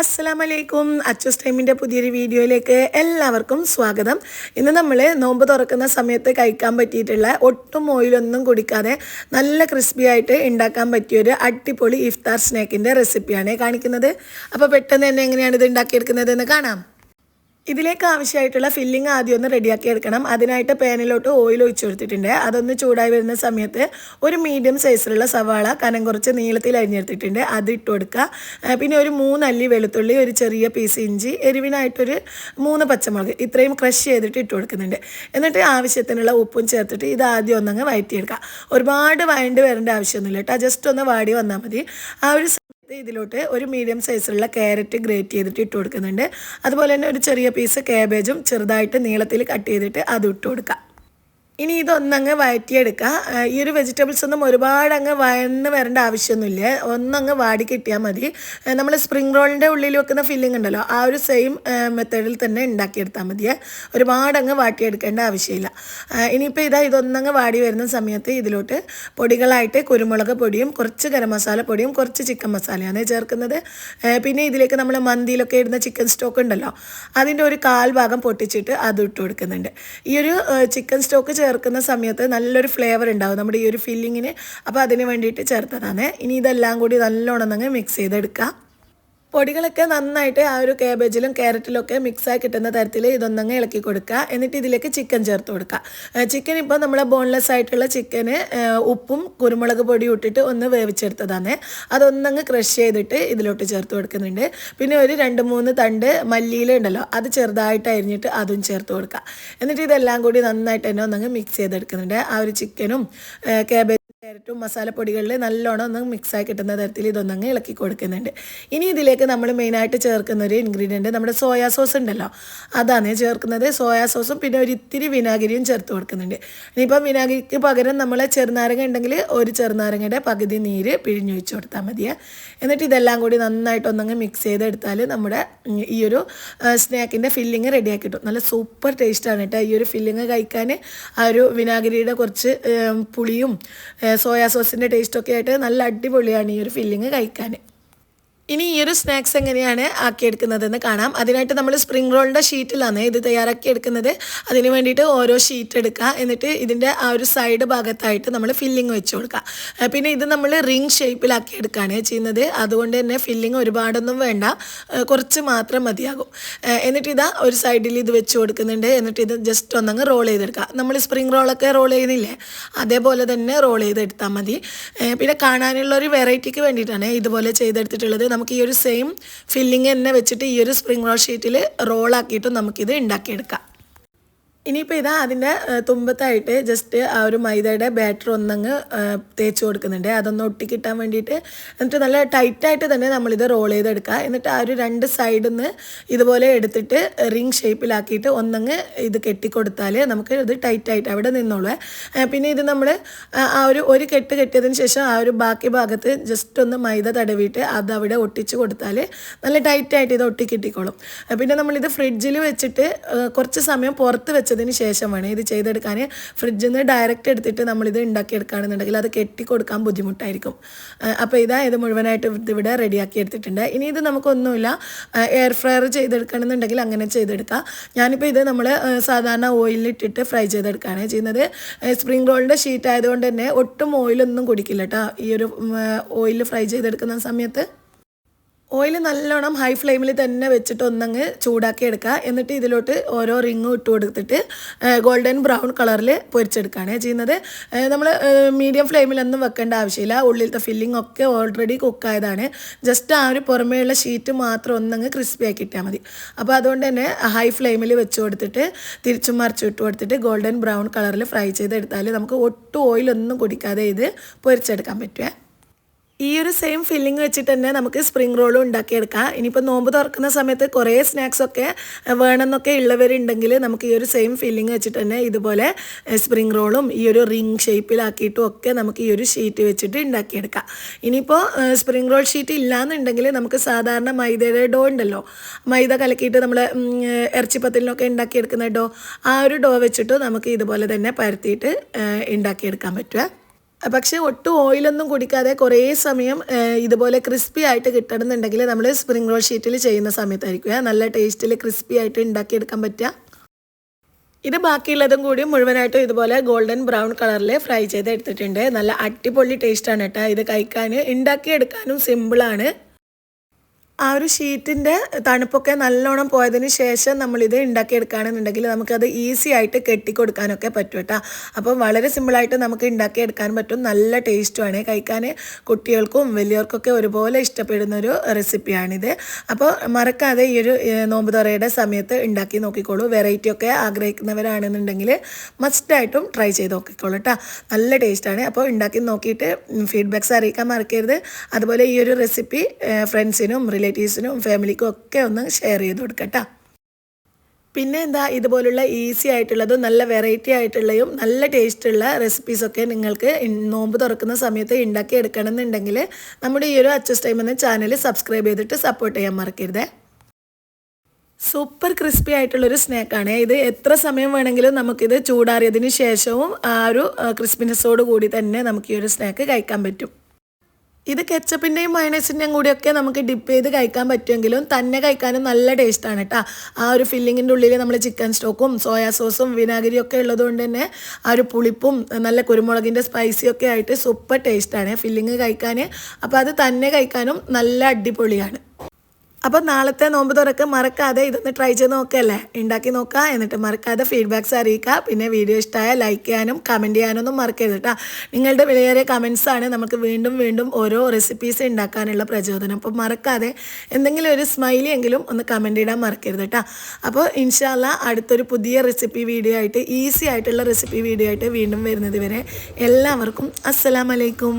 അസ്സലാമലൈക്കും. അച്ചൂസ് ടൈമിന്റെ പുതിയൊരു വീഡിയോയിലേക്ക് എല്ലാവർക്കും സ്വാഗതം. ഇന്ന് നമ്മൾ നോമ്പ് തുറക്കുന്ന സമയത്ത് കഴിക്കാൻ പറ്റിയിട്ടുള്ള ഒട്ടും ഓയിലൊന്നും കുടിക്കാതെ നല്ല ക്രിസ്പി ആയിട്ട് ഉണ്ടാക്കാൻ പറ്റിയൊരു അടിപൊളി ഇഫ്താർ സ്നാക്കിന്റെ റെസിപ്പിയാണ് കാണിക്കുന്നത്. അപ്പോൾ പെട്ടെന്ന് തന്നെ എങ്ങനെയാണ് ഇത് ഉണ്ടാക്കിയെടുക്കുന്നതെന്ന് കാണാം. ഇതിലേക്ക് ആവശ്യമായിട്ടുള്ള ഫില്ലിംഗ് ആദ്യം ഒന്ന് റെഡിയാക്കി എടുക്കണം. അതിനായിട്ട് പാനിലോട്ട് ഓയിൽ ഒഴിച്ചു കൊടുത്തിട്ടുണ്ട്. അതൊന്ന് ചൂടായി വരുന്ന സമയത്ത് ഒരു മീഡിയം സൈസിലുള്ള സവാള കനം കുറച്ച് നീളത്തിൽ അരിഞ്ഞെടുത്തിട്ടുണ്ട്. അത് ഇട്ട് കൊടുക്കുക. പിന്നെ ഒരു മൂന്നല്ലി വെളുത്തുള്ളി ഒരു ചെറിയ പീസ് ഇഞ്ചി എരിവിനായിട്ടൊരു മൂന്ന് പച്ചമുളക് ഇത്രയും ക്രഷ് ചെയ്തിട്ട് ഇട്ട് കൊടുക്കുന്നുണ്ട്. എന്നിട്ട് ആവശ്യത്തിനുള്ള ഉപ്പും ചേർത്തിട്ട് ഇത് ആദ്യം ഒന്നങ്ങ് വഴറ്റിയെടുക്കുക ഒരുപാട് വഴണ്ട് വരേണ്ട ആവശ്യമൊന്നുമില്ല കേട്ടോ. ജസ്റ്റ് ഒന്ന് വാടി വന്നാൽ മതി. ആ ഒരു ഇതിലോട്ട് ഒരു മീഡിയം സൈസിലുള്ള ക്യാരറ്റ് ഗ്രേറ്റ് ചെയ്തിട്ട് ഇട്ട് കൊടുക്കുന്നുണ്ട്. അതുപോലെ തന്നെ ഒരു ചെറിയ പീസ് കാബേജും ചെറുതായിട്ട് നീളത്തിൽ കട്ട് ചെയ്തിട്ട് അത് ഇട്ട് കൊടുക്കുക ഇനി ഇതൊന്നങ്ങ് വഴറ്റിയെടുക്കുക ഈ ഒരു വെജിറ്റബിൾസ് ഒന്നും ഒരുപാട് അങ്ങ് വഴന്ന് വരേണ്ട ആവശ്യമൊന്നുമില്ല. ഒന്നങ്ങ് വാടി കിട്ടിയാൽ മതി. നമ്മൾ സ്പ്രിംഗ് റോളിന്റെ ഉള്ളിൽ വെക്കുന്ന ഫില്ലിംഗ് ഉണ്ടല്ലോ ആ ഒരു സെയിം മെത്തേഡിൽ തന്നെ ഉണ്ടാക്കിയെടുത്താൽ മതിയെ. ഒരുപാട് അങ്ങ് വാട്ടിയെടുക്കേണ്ട ആവശ്യമില്ല. ഇനിയിപ്പോൾ ഇതാ ഇതൊന്നങ്ങ് വാടി വരുന്ന സമയത്ത് ഇതിലോട്ട് പൊടികളായിട്ട് കുരുമുളക് പൊടിയും കുറച്ച് ഗരം മസാല പൊടിയും കുറച്ച് ചിക്കൻ മസാലയാണ് ചേർക്കുന്നത്. പിന്നെ ഇതിലേക്ക് നമ്മൾ മന്തിയിലൊക്കെ ഇടുന്ന ചിക്കൻ സ്റ്റോക്ക് ഉണ്ടല്ലോ അതിന്റെ ഒരു കാൽ ഭാഗം പൊട്ടിച്ചിട്ട് അത് ഇട്ട് കൊടുക്കുന്നുണ്ട്. ഈ ഒരു ചിക്കൻ സ്റ്റോക്ക് ചേർക്കുന്ന സമയത്ത് നല്ലൊരു ഫ്ലേവർ ഉണ്ടാവും. നമ്മുടെ ഈ ഒരു ഫില്ലിങ്ങിന് അപ്പോൾ അതിന് വേണ്ടിയിട്ട് ചേർത്തതാണ്. ഇനി ഇതെല്ലാം കൂടി നല്ലോണം അങ്ങ് മിക്സ് ചെയ്തെടുക്കുക പൊടികളൊക്കെ നന്നായിട്ട് ആ ഒരു കാബേജിലും ക്യാരറ്റിലൊക്കെ മിക്സായി കിട്ടുന്ന തരത്തിൽ ഇതൊന്നങ്ങ് ഇളക്കി കൊടുക്കുക. എന്നിട്ട് ഇതിലേക്ക് ചിക്കൻ ചേർത്ത് കൊടുക്കുക. ചിക്കൻ ഇപ്പോൾ നമ്മൾ ബോൺലെസ് ആയിട്ടുള്ള ചിക്കന് ഉപ്പും കുരുമുളക് പൊടിയും ഇട്ടിട്ട് ഒന്ന് വേവിച്ചെടുത്തതാണ്. അതൊന്നങ്ങ് ക്രഷ് ചെയ്തിട്ട് ഇതിലോട്ട് ചേർത്ത് കൊടുക്കുന്നുണ്ട്. പിന്നെ ഒരു രണ്ട് മൂന്ന് തണ്ട് മല്ലിയില ഉണ്ടല്ലോ അത് ചെറുതായിട്ട് അരിഞ്ഞിട്ട് അതും ചേർത്ത് കൊടുക്കുക. എന്നിട്ട് ഇതെല്ലാം കൂടി നന്നായിട്ട് തന്നെ ഒന്നങ്ങ് മിക്സ് ചെയ്തെടുക്കുന്നുണ്ട്. ആ ഒരു ചിക്കനും കാബേജ് ക്യാരറ്റും മസാലപ്പൊടികളിൽ നല്ലോണം ഒന്ന് മിക്സായി കിട്ടുന്ന തരത്തിൽ ഇതൊന്നങ്ങ് ഇളക്കി കൊടുക്കുന്നുണ്ട്. ഇനി ഇതിലേക്ക് നമ്മൾ മെയിനായിട്ട് ചേർക്കുന്ന ഒരു ഇൻഗ്രീഡിയന്റ് നമ്മുടെ സോയാ സോസ് ഉണ്ടല്ലോ. അതാണ് ചേർക്കുന്നത്. സോയാ സോസും പിന്നെ ഒരു ഇത്തിരി വിനാഗിരിയും ചേർത്ത് കൊടുക്കുന്നുണ്ട്. ഇനിയിപ്പം വിനാഗിരിക്ക് പകരം നമ്മൾ ചെറുനാരങ്ങ ഉണ്ടെങ്കിൽ ഒരു ചെറുനാരങ്ങയുടെ പകുതി നീര് പിഴിഞ്ഞൊഴിച്ച് കൊടുത്താൽ മതിയെ. എന്നിട്ട് ഇതെല്ലാം കൂടി നന്നായിട്ട് ഒന്നങ്ങ് മിക്സ് ചെയ്തെടുത്താൽ നമ്മുടെ ഈ ഒരു സ്നാക്കിന്റെ ഫില്ലിങ് റെഡിയാക്കി കിട്ടും. നല്ല സൂപ്പർ ടേസ്റ്റാണ് കേട്ടോ ഈ ഒരു ഫില്ലിങ് കഴിക്കാൻ. ആ ഒരു വിനാഗിരിയുടെ കുറച്ച് പുളിയും സോയാ സോസിന്റെ ടേസ്റ്റൊക്കെ ആയിട്ട് നല്ല അടിപൊളിയാണ് ഈ ഒരു ഫില്ലിങ് കഴിക്കാൻ. ഇനി ഈ ഒരു സ്നാക്സ് എങ്ങനെയാണ് ആക്കിയെടുക്കുന്നതെന്ന് കാണാം. അതിനായിട്ട് നമ്മൾ സ്പ്രിംഗ് റോളിന്റെ ഷീറ്റിലാണ് ഇത് തയ്യാറാക്കി എടുക്കുന്നത് അതിന് വേണ്ടിയിട്ട് ഓരോ ഷീറ്റ് എടുക്കുക. എന്നിട്ട് ഇതിന്റെ ആ ഒരു സൈഡ് ഭാഗത്തായിട്ട് നമ്മൾ ഫില്ലിങ് വെച്ച് കൊടുക്കുക. പിന്നെ ഇത് നമ്മൾ റിംഗ് ഷേപ്പിലാക്കി എടുക്കുകയാണ് ചെയ്യുന്നത്. അതുകൊണ്ട് തന്നെ ഫില്ലിങ് ഒരുപാടൊന്നും വേണ്ട. കുറച്ച് മാത്രം മതിയാകും. എന്നിട്ട് ഇതാ ഒരു സൈഡിൽ ഇത് വെച്ച് കൊടുക്കുന്നുണ്ട്. എന്നിട്ട് ഇത് ജസ്റ്റ് ഒന്നങ്ങ് റോൾ ചെയ്തെടുക്കുക. നമ്മൾ സ്പ്രിംഗ് റോളൊക്കെ റോൾ ചെയ്യുന്നില്ലേ? അതേപോലെ തന്നെ റോൾ ചെയ്തെടുത്താൽ മതി. പിന്നെ കാണാനുള്ള ഒരു വെറൈറ്റിക്ക് വേണ്ടിയിട്ടാണ് ഇതുപോലെ ചെയ്തെടുത്തിട്ടുള്ളത്. നമുക്ക് ഈ ഒരു സെയിം ഫില്ലിങ് തന്നെ വെച്ചിട്ട് ഈ ഒരു സ്പ്രിംഗ് റോൾ ഷീറ്റിൽ റോളാക്കിയിട്ട് നമുക്കിത് ഉണ്ടാക്കിയെടുക്കാം ഇനിയിപ്പോൾ ഇതാ അതിന്റെ തുമ്പത്തായിട്ട് ജസ്റ്റ് ആ ഒരു മൈദയുടെ ബാറ്റർ ഒന്നങ്ങ് തേച്ച് കൊടുക്കുന്നുണ്ട്. അതൊന്ന് ഒട്ടിക്കിട്ടാൻ വേണ്ടിയിട്ട് എന്നിട്ട് നല്ല ടൈറ്റായിട്ട് തന്നെ നമ്മളിത് റോൾ ചെയ്തെടുക്കുക എന്നിട്ട് ആ ഒരു രണ്ട് സൈഡിൽ നിന്ന് ഇതുപോലെ എടുത്തിട്ട് റിങ് ഷേപ്പിലാക്കിയിട്ട് ഒന്നങ്ങ് ഇത് കെട്ടിക്കൊടുത്താൽ നമുക്ക് ഇത് ടൈറ്റായിട്ട് അവിടെ നിന്നോളൂ. പിന്നെ ഇത് നമ്മൾ ആ ഒരു ഒരു കെട്ട് കെട്ടിയതിന് ശേഷം ആ ഒരു ബാക്കി ഭാഗത്ത് ജസ്റ്റ് ഒന്ന് മൈദ തടവിയിട്ട് അത് അവിടെ ഒട്ടിച്ച് കൊടുത്താൽ നല്ല ടൈറ്റായിട്ട് ഇത് ഒട്ടിക്കിട്ടിക്കോളും. കിട്ടിക്കോളും പിന്നെ നമ്മളിത് ഫ്രിഡ്ജിൽ വെച്ചിട്ട് കുറച്ച് സമയം പുറത്ത് വെച്ചതിന് ശേഷം വേണം ഇത് ചെയ്തെടുക്കാൻ. ഫ്രിഡ്ജിൽ നിന്ന് ഡയറക്റ്റ് എടുത്തിട്ട് നമ്മളിത് ഉണ്ടാക്കിയെടുക്കുകയാണെന്നുണ്ടെങ്കിൽ അത് കെട്ടിക്കൊടുക്കാൻ ബുദ്ധിമുട്ടായിരിക്കും. ഏഹ്, അപ്പോൾ ഇതാ ഇത് മുഴുവനായിട്ട് ഇതിവിടെ റെഡിയാക്കി എടുത്തിട്ടുണ്ട്. ഇനി ഇത് നമുക്കൊന്നുമില്ല. എയർ ഫ്രയർ ചെയ്തെടുക്കണമെന്നുണ്ടെങ്കിൽ അങ്ങനെ ചെയ്തെടുക്കാം. ഞാനിപ്പോൾ ഇത് നമ്മൾ സാധാരണ ഓയിലിട്ടിട്ട് ഫ്രൈ ചെയ്തെടുക്കുകയാണ് ചെയ്യുന്നത്. സ്പ്രിംഗ് റോളിന്റെ ഷീറ്റ് ആയതുകൊണ്ട് തന്നെ ഒട്ടും ഓയിലൊന്നും കുടിക്കില്ല കേട്ടോ ഈ ഒരു ഓയിൽ ഫ്രൈ ചെയ്തെടുക്കുന്ന സമയത്ത്. ഓയിൽ നല്ലോണം ഹൈ ഫ്ലെയിമിൽ തന്നെ വെച്ചിട്ട് ഒന്നങ്ങ് ചൂടാക്കി എടുക്കുക. എന്നിട്ട് ഇതിലോട്ട് ഓരോ റിങ്ങും ഇട്ട് കൊടുത്തിട്ട് ഗോൾഡൻ ബ്രൗൺ കളറിൽ പൊരിച്ചെടുക്കുകയാണ് ചെയ്യുന്നത്. നമ്മൾ മീഡിയം ഫ്ലെയിമിലൊന്നും വെക്കേണ്ട ആവശ്യമില്ല. ഉള്ളിലത്തെ ഫില്ലിംഗ് ഒക്കെ ഓൾറെഡി കുക്കായതാണ് ജസ്റ്റ് ആ ഒരു പുറമേയുള്ള ഷീറ്റ് മാത്രം ഒന്നങ്ങ് ക്രിസ്പി ആക്കി ഇട്ടാൽ മതി. അപ്പോൾ അതുകൊണ്ട് തന്നെ ഹൈ ഫ്ലെയിമിൽ വെച്ച് കൊടുത്തിട്ട് തിരിച്ചും മറിച്ചും ഇട്ട് കൊടുത്തിട്ട് ഗോൾഡൻ ബ്രൗൺ കളറിൽ ഫ്രൈ ചെയ്തെടുത്താൽ നമുക്ക് ഒട്ടും ഓയിലൊന്നും കുടിക്കാതെ ഇത് പൊരിച്ചെടുക്കാൻ പറ്റുമേ ഈ ഒരു സെയിം ഫില്ലിംഗ് വെച്ചിട്ട് തന്നെ നമുക്ക് സ്പ്രിംഗ് റോളും ഉണ്ടാക്കിയെടുക്കാം. ഇനിയിപ്പോൾ നോമ്പ് തുറക്കുന്ന സമയത്ത് കുറേ സ്നാക്സ് ഒക്കെ വേണമെന്നൊക്കെ ഉള്ളവരുണ്ടെങ്കിൽ നമുക്ക് ഈ ഒരു സെയിം ഫില്ലിംഗ് വെച്ചിട്ട് തന്നെ ഇതുപോലെ സ്പ്രിംഗ് റോളും ഈ ഒരു റിംഗ് ഷേപ്പിലാക്കിയിട്ടും ഒക്കെ നമുക്ക് ഈ ഒരു ഷീറ്റ് വെച്ചിട്ട് ഉണ്ടാക്കിയെടുക്കാം. ഇനിയിപ്പോൾ സ്പ്രിംഗ് റോൾ ഷീറ്റ് ഇല്ലാന്നുണ്ടെങ്കിൽ നമുക്ക് സാധാരണ മൈദയുടെ ഡോ ഉണ്ടല്ലോ. മൈദ കലക്കിയിട്ട് നമ്മൾ ഇറച്ചിപ്പത്തിലിനൊക്കെ ഉണ്ടാക്കിയെടുക്കുന്ന ഡോ ആ ഒരു ഡോ വെച്ചിട്ട് നമുക്ക് ഇതുപോലെ തന്നെ പരത്തിയിട്ട് ഉണ്ടാക്കിയെടുക്കാൻ പറ്റുക. പക്ഷേ ഒട്ടും ഓയിലൊന്നും കുടിക്കാതെ കുറേ സമയം ഇതുപോലെ ക്രിസ്പി ആയിട്ട് കിട്ടണമെന്നുണ്ടെങ്കിൽ നമ്മൾ സ്പ്രിംഗ് റോൾ ഷീറ്റിൽ ചെയ്യുന്ന സമയത്തായിരിക്കും. നല്ല ടേസ്റ്റിൽ ക്രിസ്പി ആയിട്ട് ഉണ്ടാക്കിയെടുക്കാൻ പറ്റുക. ഇത് ബാക്കിയുള്ളതും കൂടി മുഴുവനായിട്ടും ഇതുപോലെ ഗോൾഡൻ ബ്രൗൺ കളറിൽ ഫ്രൈ ചെയ്ത് എടുത്തിട്ടുണ്ട് നല്ല അടിപൊളി ടേസ്റ്റാണ് കേട്ടോ ഇത് കഴിക്കാൻ ഉണ്ടാക്കിയെടുക്കാനും സിമ്പിളാണ്. ആ ഒരു ഷീറ്റിന്റെ തണുപ്പൊക്കെ നല്ലോണം പോയതിന് ശേഷം നമ്മളിത് ഉണ്ടാക്കിയെടുക്കുകയാണെന്നുണ്ടെങ്കിൽ നമുക്കത് ഈസി ആയിട്ട് കെട്ടിക്കൊടുക്കാനൊക്കെ പറ്റും കേട്ടോ. അപ്പം വളരെ സിമ്പിളായിട്ട് നമുക്ക് ഉണ്ടാക്കിയെടുക്കാൻ പറ്റും. നല്ല ടേസ്റ്റുമാണ് കഴിക്കാൻ കുട്ടികൾക്കും വലിയവർക്കൊക്കെ ഒരുപോലെ ഇഷ്ടപ്പെടുന്ന ഒരു റെസിപ്പിയാണിത് അപ്പോൾ മറക്കാതെ ഈ ഒരു നോമ്പ് തുറയുടെ സമയത്ത് ഉണ്ടാക്കി നോക്കിക്കോളൂ. വെറൈറ്റി ഒക്കെ ആഗ്രഹിക്കുന്നവരാണെന്നുണ്ടെങ്കിൽ മസ്റ്റായിട്ടും ട്രൈ ചെയ്ത് നോക്കിക്കോളൂ കേട്ടോ. നല്ല ടേസ്റ്റാണ് അപ്പോൾ ഉണ്ടാക്കി നോക്കിയിട്ട് ഫീഡ്ബാക്ക്സ് അറിയിക്കാൻ മറക്കരുത്. അതുപോലെ ഈ ഒരു റെസിപ്പി ഫ്രണ്ട്സിനും റിലേറ്റീവ്സിനും ഫാമിലിക്കും ഒക്കെ ഒന്ന് ഷെയർ ചെയ്ത് കൊടുക്കട്ടോ പിന്നെ എന്താ ഇതുപോലുള്ള ഈസി ആയിട്ടുള്ളതും നല്ല വെറൈറ്റി ആയിട്ടുള്ളതും നല്ല ടേസ്റ്റുള്ള റെസിപ്പീസൊക്കെ നിങ്ങൾക്ക് നോമ്പ് തുറക്കുന്ന സമയത്ത് ഉണ്ടാക്കി എടുക്കണം എന്നുണ്ടെങ്കിൽ നമ്മുടെ ഈ ഒരു അച്ചസ് ടൈം എന്ന ചാനൽ സബ്സ്ക്രൈബ് ചെയ്തിട്ട് സപ്പോർട്ട് ചെയ്യാൻ മറക്കരുതേ. സൂപ്പർ ക്രിസ്പി ആയിട്ടുള്ളൊരു സ്നാക്കാണ് ഇത് എത്ര സമയം വേണമെങ്കിലും നമുക്കിത് ചൂടാറിയതിന് ശേഷവും ആ ഒരു ക്രിസ്പിനെസ്സോട് കൂടി തന്നെ നമുക്ക് ഈ ഒരു സ്നാക്ക് കഴിക്കാൻ പറ്റും. ഇത് കെച്ചപ്പിന്റെയും മയണൈസിന്റെയും കൂടിയൊക്കെ നമുക്ക് ഡിപ്പ് ചെയ്ത് കഴിക്കാൻ പറ്റുമെങ്കിലും തന്നെ കഴിക്കാനും നല്ല ടേസ്റ്റാണ് കേട്ടോ ആ ഒരു ഫില്ലിങ്ങിന്റെ ഉള്ളിൽ നമ്മൾ ചിക്കൻ സ്റ്റോക്കും സോയാ സോസും വിനാഗിരിയും ഒക്കെ ഉള്ളതുകൊണ്ട് തന്നെ ആ ഒരു പുളിപ്പും നല്ല കുരുമുളകിന്റെ സ്പൈസിയൊക്കെ ആയിട്ട് സൂപ്പർ ടേസ്റ്റാണ് ഫില്ലിങ് കഴിക്കാൻ അപ്പോൾ അത് തന്നെ കഴിക്കാനും നല്ല അടിപൊളിയാണ്. അപ്പോൾ നാളത്തെ നോമ്പ് തുറക്ക് മറക്കാതെ ഇതൊന്ന് ട്രൈ ചെയ്ത് നോക്കല്ലേ? ഉണ്ടാക്കി നോക്കുക എന്നിട്ട് മറക്കാതെ ഫീഡ്ബാക്ക്സ് അറിയിക്കുക പിന്നെ വീഡിയോ ഇഷ്ടമായ ലൈക്ക് ചെയ്യാനും കമന്റ് ചെയ്യാനൊന്നും മറക്കരുത് കേട്ടോ നിങ്ങളുടെ വിലയേറിയ കമൻസ് ആണ് നമുക്ക് വീണ്ടും വീണ്ടും ഓരോ റെസിപ്പീസ് ഉണ്ടാക്കാനുള്ള പ്രചോദനം. അപ്പോൾ മറക്കാതെ എന്തെങ്കിലും ഒരു സ്മൈലി എങ്കിലും ഒന്ന് കമന്റ് ഇടാൻ മറക്കരുത് കേട്ടോ അപ്പോൾ ഇൻഷാല്ല അടുത്തൊരു പുതിയ റെസിപ്പി വീഡിയോ ആയിട്ട് ഈസി ആയിട്ടുള്ള റെസിപ്പി വീഡിയോ ആയിട്ട് വീണ്ടും വരുന്നത് വരെ എല്ലാവർക്കും അസ്സലാമലൈക്കും.